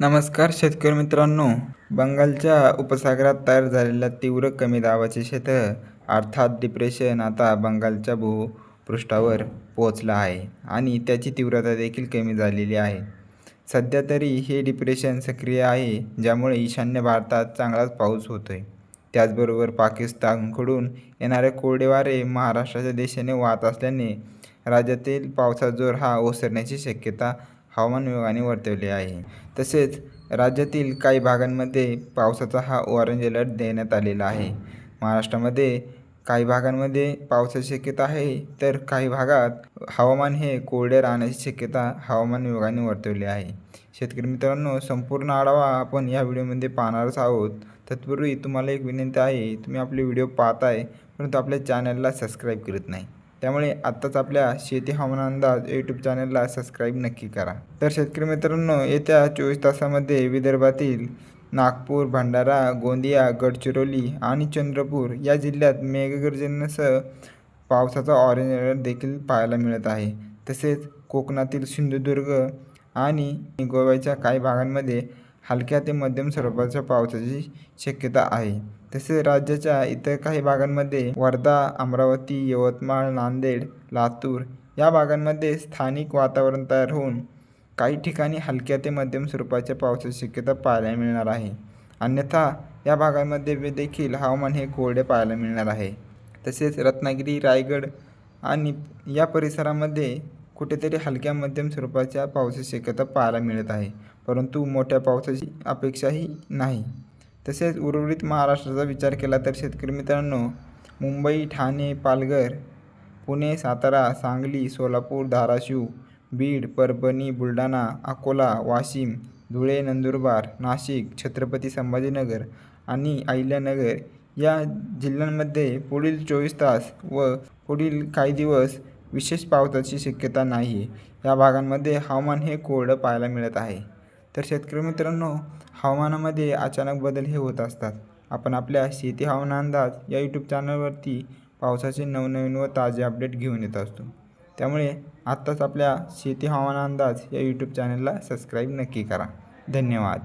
नमस्कार शेतकरी मित्रांनो. बंगालच्या उपसागरात तयार झालेल्या तीव्र कमी दाबाचे क्षेत्र अर्थात डिप्रेशन आता बंगालच्या भूपृष्ठावर पोहोचलं आहे आणि त्याची तीव्रता देखील कमी झालेली आहे. सध्या तरी हे डिप्रेशन सक्रिय आहे ज्यामुळे ईशान्य भारतात चांगलाच पाऊस होतो आहे त्याचबरोबर पाकिस्तानकडून येणारे कोरडे वारे महाराष्ट्राच्या दिशेने वाहत असल्याने राज्यातील पावसाचा जोर हा ओसरण्याची शक्यता हवामान विभागाने वर्तवले आहे. तसेच राज्यातील काही भागांमध्ये पावसाचा हा ऑरेंज अलर्ट देण्यात आलेला आहे. महाराष्ट्रामध्ये काही भागांमध्ये पावसाची शक्यता आहे तर काही भागात हवामान हे कोरडे राहण्याची शक्यता हवामान विभागाने वर्तवली आहे. शेतकरी मित्रांनो संपूर्ण आढावा आपण या व्हिडिओमध्ये पाहणारच आहोत. तत्पूर्वी तुम्हाला एक विनंती आहे तुम्ही आपले व्हिडिओ पाहताय परंतु आपल्या चॅनलला सबस्क्राईब करत नाही. त्यामुळे आत्ताच आपल्या शेती हवामान अंदाज यूट्यूब चॅनलला सबस्क्राईब नक्की करा. तर शेतकरी मित्रांनो येत्या चोवीस तासामध्ये विदर्भातील नागपूर भंडारा गोंदिया गडचिरोली आणि चंद्रपूर या जिल्ह्यात मेघगर्जनेसह पावसाचा ऑरेंज अलर्ट देखील पाहायला मिळत आहे. तसेच कोकणातील सिंधुदुर्ग आणि गोव्याच्या काही भागांमध्ये हलक्या ते मध्यम स्वरूपाच्या पावसाची शक्यता आहे. तसेच राज्याच्या इतर काही भागांमध्ये वर्धा अमरावती यवतमाळ नांदेड लातूर या भागांमध्ये स्थानिक वातावरण तयार होऊन काही ठिकाणी हलक्या ते मध्यम स्वरूपाच्या पावसाची शक्यता पाहायला मिळणार आहे. अन्यथा या भागांमध्ये देखील हवामान हे कोरडे पाहायला मिळणार आहे. तसेच रत्नागिरी रायगड आणि या परिसरामध्ये कुठेतरी हलक्या मध्यम स्वरूपाच्या पावसाची शक्यता पाहायला मिळत आहे. परंतु मोठ्या पावसाची अपेक्षाही नाही. तसेच उर्वरित महाराष्ट्राचा विचार केला तर शेतकरी मित्रांनो मुंबई ठाणे पालघर पुणे सातारा सांगली सोलापूर धाराशिव बीड परभणी बुलढाणा अकोला वाशिम धुळे नंदुरबार नाशिक छत्रपती संभाजीनगर आणि अहिल्यानगर या जिल्ह्यांमध्ये पुढील चोवीस तास व पुढील काही दिवस विशेष पावसाची शक्यता नाही आहे या भागांमध्ये हवामान हे कोरडं पाहायला मिळत आहे. तर शेतकरी मित्रांनो हवामानामध्ये अचानक बदल हे होत असतात. आपण आपल्या शेती हवामान अंदाज या यूट्यूब चॅनलवरती पावसाचे नवनवीन व ताजे अपडेट घेऊन येत असतो. त्यामुळे आत्ताच आपल्या शेती हवामान अंदाज या यूट्यूब चॅनलला सबस्क्राईब नक्की करा. धन्यवाद.